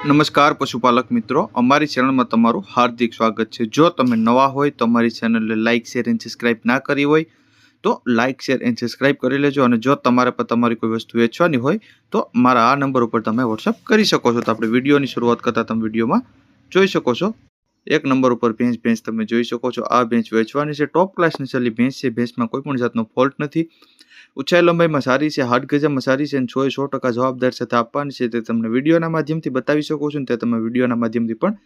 નમસ્કાર પશુપાલક મિત્રો. અમારી ચેનલમાં તમારું હાર્દિક સ્વાગત છે. જો તમે નવા હોય તો અમારી ચેનલને લાઇક શેર એન્ડ સબસ્ક્રાઇબ ના કરી હોય, તો લાઇક શેર એન્ડ સબસ્ક્રાઇબ કરી લેજો. અને જો તમારે પર તમારી કોઈ વસ્તુ વેચવાની હોય, તો મારા આ નંબર ઉપર તમે વોટ્સઅપ કરી શકો છો. તો આપણે વિડીયોની શરૂઆત કરતાં તમે વિડીયોમાં જોઈ શકો છો. એક નંબર ઉપર ભેંસ ભેંસ તમે જોઈ શકો છો. આ ભેંસ વેચવાની છે. ટોપ ક્લાસની ચાલી ભેંસ છે. ભેંસમાં કોઈ પણ જાતનો ફોલ્ટ નથી. ઊંચાઈ લંબાઈમાં સારી છે. હાડ ગજામાં સારી છે અને સો સો ટકા જવાબદાર સાથે આપવાની છે. તે તમને વિડીયોના માધ્યમથી બતાવી શકો છો અને તે તમે વિડીયોના માધ્યમથી પણ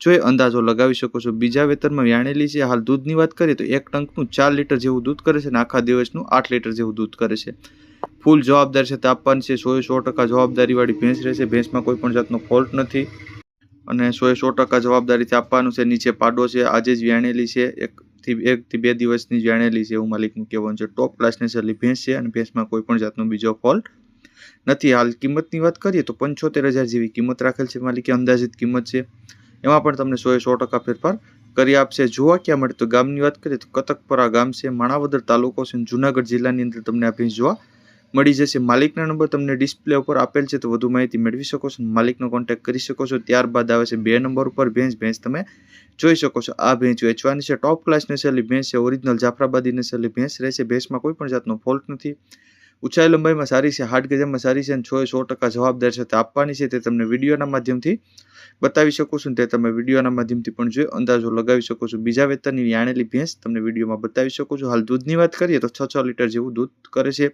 જોઈ અંદાજો લગાવી શકો છો. બીજા વેતરમાં વ્યાણેલી છે. હાલ દૂધની વાત કરીએ તો એક ટંકનું ચાર લીટર જેવું દૂધ કરે છે અને આખા દિવસનું આઠ લીટર જેવું દૂધ કરે છે. ફૂલ જવાબદાર સાથે આપવાની છે. સો સો ટકા જવાબદારીવાળી ભેંસ રહેશે. ભેંસમાં કોઈ પણ જાતનો ફોલ્ટ નથી. અને સો એ સો ટકા જવાબદારીથી આપવાનું છે. નીચે પાડો છે. આજે જ વ્યાણેલી છે. એકથી એકથી બે દિવસની જાણેલી છે એવું માલિકનું કહેવાનું છે. ટોપ ક્લાસની સલી ભેંસ છે અને ભેંસમાં કોઈ પણ જાતનો બીજો ફોલ્ટ નથી. હાલ કિંમતની વાત કરીએ તો પંચોતેર હજાર જેવી કિંમત રાખેલ છે માલિકે. અંદાજિત કિંમત છે. એમાં પણ તમને સો એ સો ટકા ફેરફાર કરી આપશે. જોવા ક્યાં મળે તો ગામની વાત કરીએ તો કતકપરા ગામ છે. માણાવદર તાલુકો છે જુનાગઢ જિલ્લાની અંદર તમને આ ભેંસ જોવા મળી જશે. માલિકના નંબર તમને ડિસ્પ્લે ઉપર આપેલ છે, તો વધુ માહિતી મેળવી શકો છો. માલિકનો કોન્ટેક્ટ કરી શકો છો. ત્યારબાદ આવે છે, બે નંબર ઉપર ભેંસ. ભેંસ તમે જોઈ શકો છો. આ ભેંસ વેચવાની છે. ટોપ ક્લાસ નસેલી ભેંસ છે. ઓરિજિનલ જાફરાબાદી નસેલી ભેંસ રહેશે. ભેંસમાં કોઈ પણ જાતનો ફોલ્ટ નથી. ઊંચાઈ લંબાઈમાં સારી છે હાડ ગજામાં સારી છે અને છ સો ટકા જવાબદાર છે તે આપવાની છે તે તમને વિડીયોના માધ્યમથી બતાવી શકો છો તે તમે વિડીયોના માધ્યમથી પણ જોઈ અંદાજો લગાવી શકો છો. બીજા વેતરની યાણેલી ભેંસ તમને વિડીયોમાં બતાવી શકો છો. હાલ દૂધની વાત કરીએ તો છ છ લીટર જેવું દૂધ કરે છે.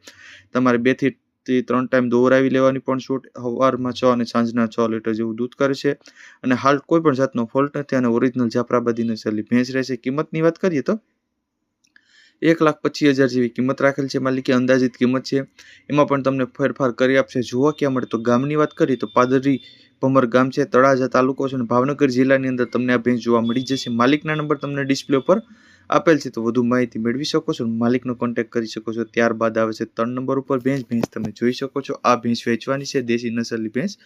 તમારે બેથી ત્રણ ટાઈમ દોહરાવી લેવાની પણ છૂટ સવારમાં છ અને સાંજના છ લીટર જેવું દૂધ કરે છે. અને હાલ કોઈ પણ જાતનો ફોલ્ટ નથી અને ઓરિજિનલ જાફરાબાદી નસલની ભેંસ રહેશે કિંમતની વાત કરીએ તો એક લાખ પચીસ હજાર જેવી કિંમત રાખેલ છે માલિકી, અંદાજિત કિંમત છે. એમાં પણ તમને ફેરફાર કરી આપશે. જોવા ક્યાં મળે તો ગામની વાત કરીએ તો પાદરી ભમર ગામ છે. તળાજા તાલુકો છે અને ભાવનગર જિલ્લાની અંદર તમને આ ભેંસ જોવા મળી જશે. માલિકના નંબર તમને ડિસ્પ્લે ઉપર આપેલ છે. તો વધુ માહિતી મેળવી શકો છો માલિકનો કોન્ટેક્ટ કરી શકો છો. ત્યારબાદ આવે છે ત્રણ નંબર ઉપર ભેંસ. ભેંસ તમે જોઈ શકો છો. આ ભેંસ વેચવાની છે. દેશી નસલની ભેંસ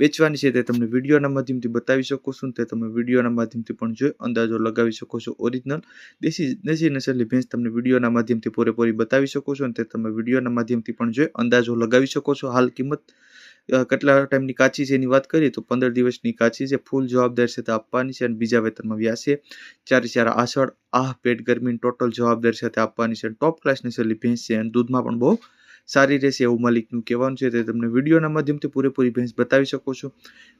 વેચવાની છે તે તમને વિડીયોના માધ્યમથી બતાવી શકો છો તે તમે વિડીયોના માધ્યમથી પણ જોઈ, અંદાજો લગાવી શકો છો, ઓરિજિનલ, દેશી દેશી નસલની ભેંસ તમને વિડીયોના માધ્યમથી પૂરેપૂરી બતાવી શકો છો અને તે તમે વિડીયોના માધ્યમથી પણ જોઈ, અંદાજો લગાવી શકો છો. હાલ કિંમત કેટલા ટાઈમની કાચી છે એની વાત કરીએ તો પંદર દિવસની કાચી છે, ફૂલ જવાબદાર છે તે આપવાની છે અને બીજા વેતનમાં વ્યાસે ચારે ચાર આસળ આહ, પેટ ગરમીની ટોટલ જવાબદાર સાથે આપવાની છે ટોપ ક્લાસની સલી ભેંસ છે અને દૂધમાં પણ બહુ સારી રહેશે એવું માલિકનું કહેવાનું છે, તે તમને વિડીયોના માધ્યમથી પૂરેપૂરી ભેંસ બતાવી શકો છો.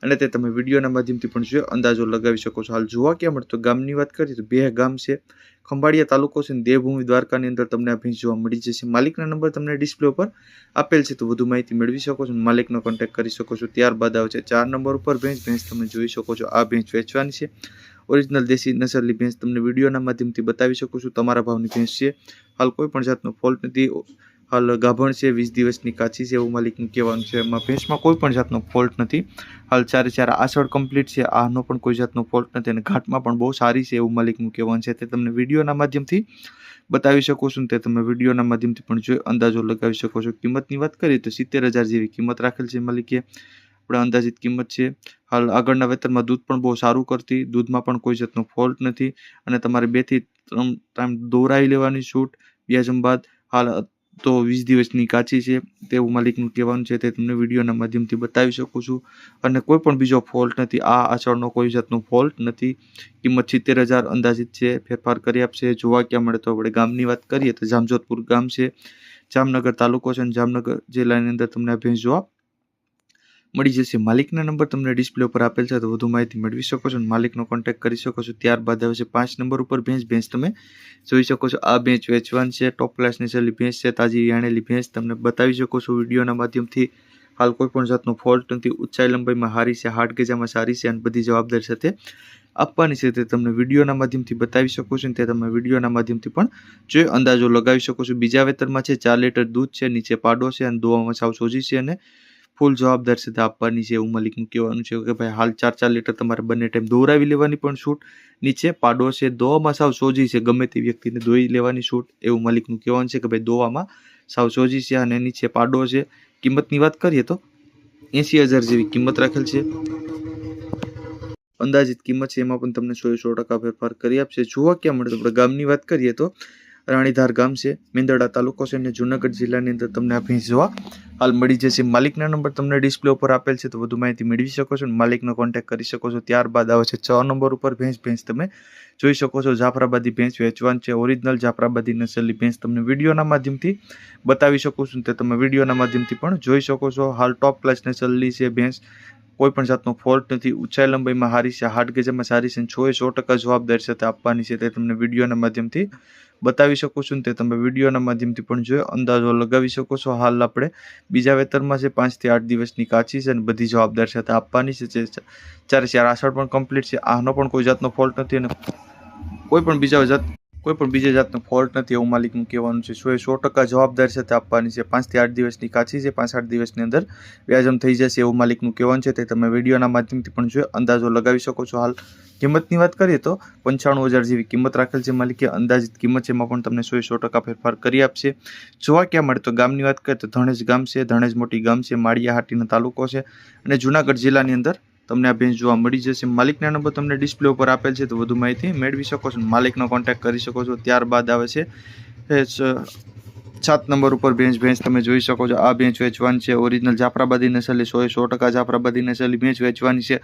અને તે તમે વિડીયોના માધ્યમથી પણ જો અંદાજો લગાવી શકો છો. હાલ જોવા ક્યાં મળે તો ગામની વાત કરીએ તો બે ગામ છે. ખંભાળિયા તાલુકો છે દેવભૂમિ દ્વારકાની અંદર તમને આ ભેંસ જોવા મળી જશે. માલિકના નંબર તમને ડિસ્પ્લે ઉપર આપેલ છે, તો વધુ માહિતી મેળવી શકો છો માલિકનો કોન્ટેક્ટ કરી શકો છો. ત્યારબાદ આવે છે ચાર નંબર ઉપર ભેંસ. ભેંસ તમે જોઈ શકો છો, આ ભેંસ વેચવાની છે. ઓરિજિનલ દેશી નસલની ભેંસ તમને વિડીયોના માધ્યમથી બતાવી શકો છું. તમારા ભાવની ભેંસ છે. હાલ કોઈ પણ જાતનો ફોલ્ટ નથી. હાલ ગાભણ છે, વીસ દિવસની કાચી છે એવું માલિકનું કહેવાનું છે. એમાં ભેંસમાં કોઈ પણ જાતનો ફોલ્ટ નથી. હાલ ચારે ચાર આસળ કમ્પ્લીટ છે. આનો પણ કોઈ જાતનો ફોલ્ટ નથી અને ઘાટમાં પણ બહુ સારી છે એવું માલિકનું કહેવાનું છે. તે તમને વિડીયોના માધ્યમથી બતાવી શકો છો તે તમે વિડીયોના માધ્યમથી પણ જોઈ અંદાજો લગાવી શકો છો. કિંમતની વાત કરીએ તો સિત્તેર હજાર જેવી કિંમત રાખેલ છે માલિકે. આપણે અંદાજિત કિંમત છે. હાલ આગળના વેતરમાં દૂધ પણ બહુ સારું કરતી. દૂધમાં પણ કોઈ જાતનો ફોલ્ટ નથી અને તમારે બેથી ત્રણ ટાઈમ દોરાવી લેવાની છૂટ. વ્યાજમ બાદ હાલ તો વીસ દિવસની કાચી છે તેવું માલિકનું કહેવાનું છે તે તમને વિડીયોના માધ્યમથી બતાવી શકું છું. અને કોઈ પણ બીજો ફોલ્ટ નથી, આ આચરણનો કોઈ જાતનો ફોલ્ટ નથી. કિંમત સિત્તેર હજાર અંદાજિત છે, ફેરફાર કરી આપશે. જોવા ક્યાં મળે તો આપણે ગામની વાત કરીએ તો જામજોધપુર ગામ છે. જામનગર તાલુકો છે અને જામનગર જિલ્લાની અંદર તમને આ ભેંસ જોવા મળી જશે. માલિકના નંબર તમને ડિસ્પ્લે ઉપર આપેલ છે, તો વધુ માહિતી મેળવી શકો છો અને માલિકનો કોન્ટેક્ટ કરી શકો છો. ત્યારબાદ આવે છે પાંચ નંબર ઉપર ભેંસ. ભેંસ તમે જોઈ શકો છો. આ ભેંસ વેચવાન છે ટોપ ક્લાસની છેલ્લી ભેંસ છે, તાજી યાણેલી ભેંસ. તમને બતાવી શકો છો વિડીયોના માધ્યમથી હાલ કોઈ પણ જાતનો ફોલ્ટ નથી. ઊંચાઈ લંબાઈમાં હારી છે હાડ ગજામાં સારી છે અને બધી જવાબદારી સાથે આપવાની છે. તે તમને વિડીયોના માધ્યમથી બતાવી શકો છો તે તમે વિડીયોના માધ્યમથી પણ જોઈ અંદાજો લગાવી શકો છો. બીજા વેતરમાં છે, ચાર લીટર દૂધ છે, નીચે પાડો છે અને દોવામાં સાવ સોજી છે અને ફૂલ જવાબદાર સાથે આપવાની છે એવું માલિકનું કહેવાનું છે કે ભાઈ હાલ ચાર ચાર લીટર તમારે બંને ટાઈમ દોરાવી લેવાની પણ છૂટ, નીચે પાડો છે દોવામાં સાવ સોજી છે, ગમે તે વ્યક્તિને દોઈ લેવાની છૂટ, એવું માલિકનું કહેવાનું છે કે ભાઈ દોવામાં સાવ સોજી છે અને નીચે પાડો છે. કિંમતની વાત કરીએ તો એંસી હજાર જેવી કિંમત રાખેલ છે. અંદાજિત કિંમત છે, એમાં પણ તમને સો સો ટકા ફેરફાર કરી આપશે. જોવા ક્યાં મળે તો આપણે ગામની વાત કરીએ તો રાણીધાર ગામ છે. મીંદડા તાલુકો છે અને જુનાગઢ જિલ્લાની અંદર તમને આ ભેંસ જોવા હાલ મળી જશે. માલિકના નંબર તમને ડિસ્પ્લે ઉપર આપેલ છે, તો વધુ માહિતી મેળવી શકો છો અને માલિકનો કોન્ટેક્ટ કરી શકો છો. ત્યારબાદ આવે છે છ નંબર ઉપર ભેંસ. ભેંસ તમે જોઈ શકો છો. જાફરાબાદી ભેંસ વેચવાન છે. ઓરિજિનલ જાફરાબાદી નસલની ભેંસ તમને વિડીયોના માધ્યમથી બતાવી શકું છું તે તમે વિડીયોના માધ્યમથી પણ જોઈ શકો છો. હાલ ટોપ ક્લાસ નસલની છે ભેંસ. કોઈ પણ જાતનો ફોલ્ટ નથી. ઊંચાઈ લંબાઈમાં સારી છે. હાર્ટ ગેજમાં સારી છે સો એ સો ટકા જવાબદારી સાથે આપવાની છે તે તમને વિડીયોના માધ્યમથી બતાવી શકું છું તે તમે વિડીયોના માધ્યમથી પણ જોઈ અંદાજો લગાવી શકો છો. હાલ આપણે બીજા વેતરમાં છે પાંચથી આઠ દિવસની કાચી છે અને બધી જવાબદારી સાથે આપવાની છે. જે ચારે ચાર આસળ પણ કમ્પ્લીટ છે, આનો પણ કોઈ જાતનો ફોલ્ટ નથી અને કોઈ પણ બીજા જાત કોઈ પણ બીજા જાતનો ફોલ્ટ નથી એવું માલિકનું કહેવાનું છે. સો એ સો ટકા જવાબદારી સાથે આપવાની છે? પાંચથી આઠ દિવસની કાચી છે, પાંચ આઠ દિવસની અંદર વ્યાજમ થઈ જશે એવું માલિકનું કહેવાનું છે. તે તમે વિડીયોના માધ્યમથી પણ જોઈ અંદાજો લગાવી શકો છો. હાલ કિંમતની વાત કરીએ તો પંચાણું હજાર જેવી કિંમત રાખેલ છે માલિકે. અંદાજિત કિંમત છે એમાં પણ તમને સો એ સો ટકા ફેરફાર કરી આપશે. જોવા ક્યાં મળે તો ગામની વાત કરીએ તો ધણેજ ગામ છે, ધણેજ મોટી ગામ છે માળિયા હાટીનો તાલુકો છે અને જુનાગઢ જિલ્લાની અંદર તમને આ ભેંસ જોવા મળી જશે. માલિકના નંબર તમને ડિસ્પ્લે ઉપર આપેલ છે, તો વધુ માહિતી મેળવી શકો છો માલિકનો કોન્ટેક્ટ કરી શકો છો. ત્યારબાદ આવે છે સાત નંબર ઉપર ભેંસ ભેંસ તમે જોઈ શકો છો. આ ભેંસ વેચવાની છે. ઓરિજિનલ જાફરાબાદી નસલની સો સો ટકા જાફરાબાદી નસલની ભેંસ વેચવાની છે.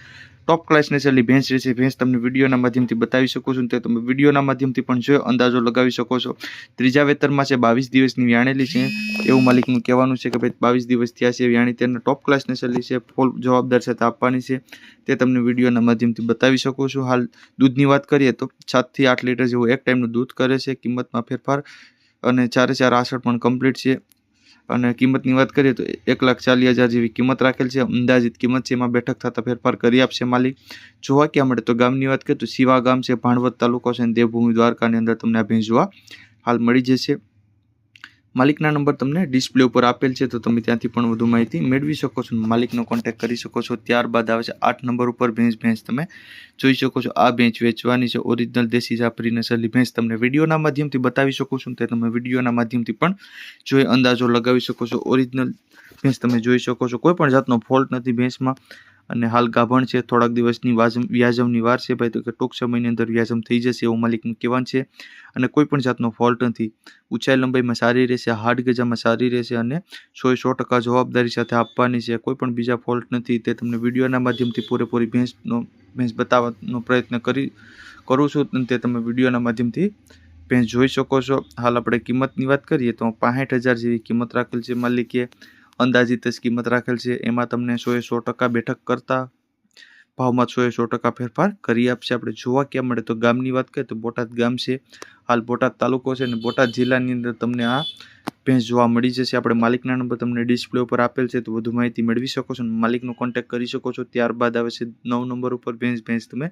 ટોપ ક્લાસ નસલની ભેંસ રહેશે. ભેંસ તમને વિડીયોના માધ્યમથી બતાવી શકો છો તે તમે વિડીયોના માધ્યમથી પણ જોઈ અંદાજો લગાવી શકો છો. ત્રીજા વેતરમાં છે બાવીસ દિવસની વ્યાણેલી છે. એવું માલિકનું કહેવાનું છે કે ભાઈ બાવીસ દિવસ થયા છે વ્યાણી તેને ટોપ ક્લાસ નસલની છે. ફૂલ જવાબદાર છે આપવાની છે. તે તમને વિડીયોના માધ્યમથી બતાવી શકો છો. હાલ દૂધની વાત કરીએ તો સાતથી આઠ લીટર જેવું એક ટાઈમનું દૂધ કરે છે. કિંમતમાં ફેરફાર અને ચારે ચાર આસળ પણ કમ્પ્લીટ છે. અને કિંમતની વાત કરીએ તો એક લાખ ચાલીસ હજાર જેવી કિંમત રાખેલ છે. અંદાજિત કિંમત છે. એમાં બેઠક થતા ફેરફાર કરી આપશે માલિક. જોવા ક્યાં મળે તો ગામની વાત કરીએ તો શિવા ગામ છે ભાણવત તાલુકો છે અને દેવભૂમિ દ્વારકાની અંદર તમને આ ભેંસ જોવા હાલ મળી જશે. માલિકના નંબર તમને ડિસ્પ્લે ઉપર આપેલ છે, તો તમે ત્યાંથી પણ વધુ માહિતી મેળવી શકો છો માલિકનો કોન્ટેક્ટ કરી શકો છો. ત્યારબાદ આવે છે, આઠ નંબર ઉપર ભેંસ ભેંસ તમે જોઈ શકો છો. આ ભેંસ વેચવાની છે ઓરિજિનલ દેશી જાફરી નસલની ભેંસ તમને વિડીયોના માધ્યમથી બતાવી શકો છો તે તમે વિડીયોના માધ્યમથી પણ જોઈ, અંદાજો લગાવી શકો છો. ઓરિજિનલ ભેંસ તમે જોઈ શકો છો. કોઈ પણ જાતનો ફોલ્ટ નથી ભેંસમાં. અને હાલ ગાભણ છે, થોડાક દિવસની વ્યાજમની વાર છે ભાઈ, તો કે ટૂંક સમયની અંદર વ્યાજમ થઈ જશે એવું માલિકનું કહેવાનું છે. અને કોઈ પણ જાતનો ફોલ્ટ નથી. ઊંચાઈ લંબાઈમાં સારી રહેશે, હાર્ડ ગજામાં સારી રહેશે અને સો સો ટકા જવાબદારી સાથે આપવાની છે. કોઈ પણ બીજા ફોલ્ટ નથી, તે તમને વિડીયોના માધ્યમથી પૂરેપૂરી ભેંસનો, ભેંસ બતાવવાનો પ્રયત્ન કરી, કરું છું અને તે તમે વિડીયોના માધ્યમથી ભેંસ જોઈ શકો છો. હાલ આપણે કિંમતની વાત કરીએ તો પાંસઠ હજાર જેવી કિંમત રાખેલ છે માલિકે. અંદાજિત કિંમત રાખેલ છે. એમાં તમને સો એ સો ટકા બેઠક કરતા ભાવમાં સો એ સો ટકા ફેરફાર કરી આપશે. આપણે જોવા ક્યાં મળે તો ગામની વાત કરીએ તો બોટાદ ગામ છે. હાલ બોટાદ તાલુકો છે અને બોટાદ જિલ્લાની અંદર તમને આ ભેંસ જોવા મળી જશે. આપણે માલિકના નંબર તમને ડિસ્પ્લે ઉપર આપેલ છે. તો વધુ માહિતી મેળવી શકો છો માલિકનો કોન્ટેક્ટ કરી શકો છો. ત્યારબાદ આવે છે નવ નંબર ઉપર ભેંસ. ભેંસ તમે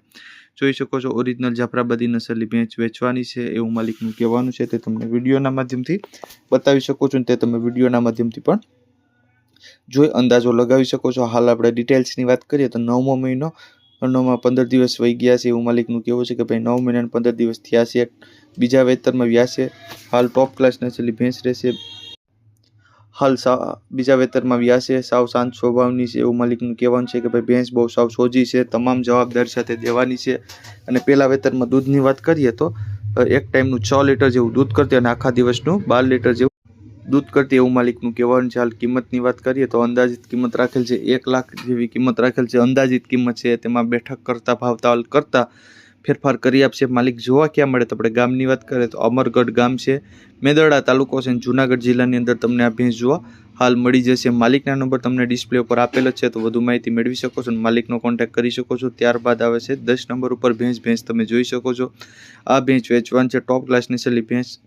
જોઈ શકો છો. ઓરિજિનલ જાફરાબાદી નસલની ભેંસ વેચવાની છે એવું માલિકનું કહેવાનું છે. તે તમને વિડીયોના માધ્યમથી બતાવી શકો છો તે તમે વિડીયોના માધ્યમથી પણ જોઈ અંદાજો લગાવી શકો છો. હાલ આપણે ડિટેલ્સની વાત કરીએ તો નવમો મહિનો, નવમાં પંદર દિવસ વહી ગયા છે એવું માલિકનું કહેવું છે કે ભાઈ નવ મહિના પંદર દિવસ થયા છે. બીજા વેતરમાં વ્યાસે હાલ ટોપ ક્લાસ નસલી ભેંસ રહેશે. હાલ સા, બીજા વેતરમાં વ્યાસે સાવ શાંત સ્વભાવની છે એવું માલિકનું કહેવાનું છે કે ભાઈ ભેંસ બહુ સાવ સોજી છે, તમામ જવાબદારી સાથે દેવાની છે. અને પહેલા વેતરમાં દૂધની વાત કરીએ તો એક ટાઈમનું છ લીટર જેવું દૂધ કરતી અને આખા દિવસનું બાર લીટર જેવું દૂધ કરતી એવું માલિકનું કહેવાનું છે, હાલ કિંમતની વાત કરીએ તો અંદાજિત કિંમત રાખેલ છે એક લાખ જેવી કિંમત રાખેલ છે. અંદાજિત કિંમત છે, તેમાં બેઠક કરતાં, ભાવતાલ કરતાં ફેરફાર કરી આપશે. માલિક જોવા ક્યાં મળે તો આપણે ગામની વાત કરીએ તો અમરગઢ ગામ છે. મેદરડા તાલુકો છે જુનાગઢ જિલ્લાની અંદર તમને આ ભેંસ જોવા હાલ મળી જશે. માલિકના નંબર તમને ડિસ્પ્લે ઉપર આપેલો છે, તો વધુ માહિતી મેળવી શકો છો અને માલિકનો કોન્ટેક્ટ કરી શકો છો. ત્યારબાદ આવે છે દસ નંબર ઉપર ભેંસ ભેંસ તમે જોઈ શકો છો. આ ભેંસ વેચવાન છે ટોપ ક્લાસની છેલ્લી ભેંસ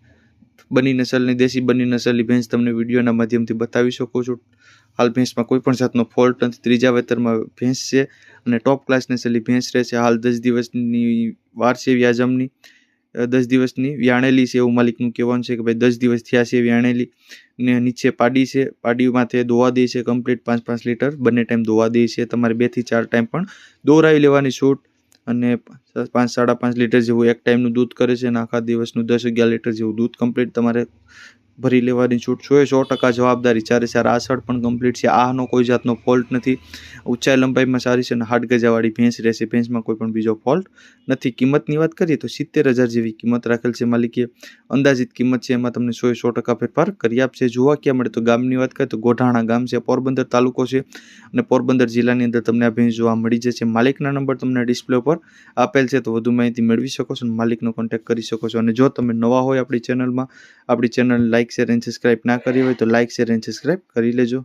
બની નસલની દેશી બની નસલની ભેંસ તમને વિડીયોના માધ્યમથી બતાવી શકો છું. હાલ ભેંસમાં કોઈ પણ જાતનો ફોલ્ટ નથી. ત્રીજા વેતરમાં ભેંસ છે અને ટોપ ક્લાસ નસલની ભેંસ રહેશે હાલ દસ દિવસની વાર છે વ્યાજમની. દસ દિવસની વ્યાણેલી છે એવું માલિકનું કહેવાનું છે કે ભાઈ દસ દિવસ થયા છે વ્યાણેલી ને નીચે પાડી છે. પાડીમાંથી દોવા દે છે કમ્પ્લીટ પાંચ પાંચ લીટર. બંને ટાઈમ દોવા દે છે. તમારે બેથી ચાર ટાઈમ પણ દોરાવી લેવાની છૂટ. અને પાંચ, સાડા પાંચ લીટર જેવું એક ટાઈમનું દૂધ કરે છે અને આખા દિવસનું દસ, અગિયાર લીટર જેવું દૂધ કમ્પ્લીટ તમારે ભરી લેવાની છૂટ સો સો ટકા જવાબદારી ચારે ચાર આસળ પણ કમ્પ્લીટ છે આનો કોઈ જાતનો ફોલ્ટ નથી. ઊંચાઈ લંબાઈમાં સારી છે અને હાડ ગજાવાળી ભેંસ રહેશે. ભેંસમાં કોઈ પણ બીજો ફોલ્ટ નથી. કિંમતની વાત કરીએ તો સિત્તેર હજાર જેવી કિંમત રાખેલ છે માલિકીએ અંદાજિત કિંમત છે, એમાં તમને સો સો ટકા ફેરફાર કરી આપશે. જોવા ક્યાં મળે તો ગામની વાત કરીએ તો ગોઢાણા ગામ છે, પોરબંદર તાલુકો છે અને પોરબંદર જિલ્લાની અંદર તમને આ ભેંસ જોવા મળી જશે. માલિકના નંબર તમને ડિસ્પ્લે પર આપેલ છે, તો વધુ માહિતી મેળવી શકો છો અને માલિકનો કોન્ટેક્ટ કરી શકો છો. અને જો તમે નવા હોય આપણી ચેનલમાં, આપણી channel like share and subscribe ના કરી હોય તો લાઇક શેર એન્ડ સબસ્ક્રાઈબ કરી લેજો.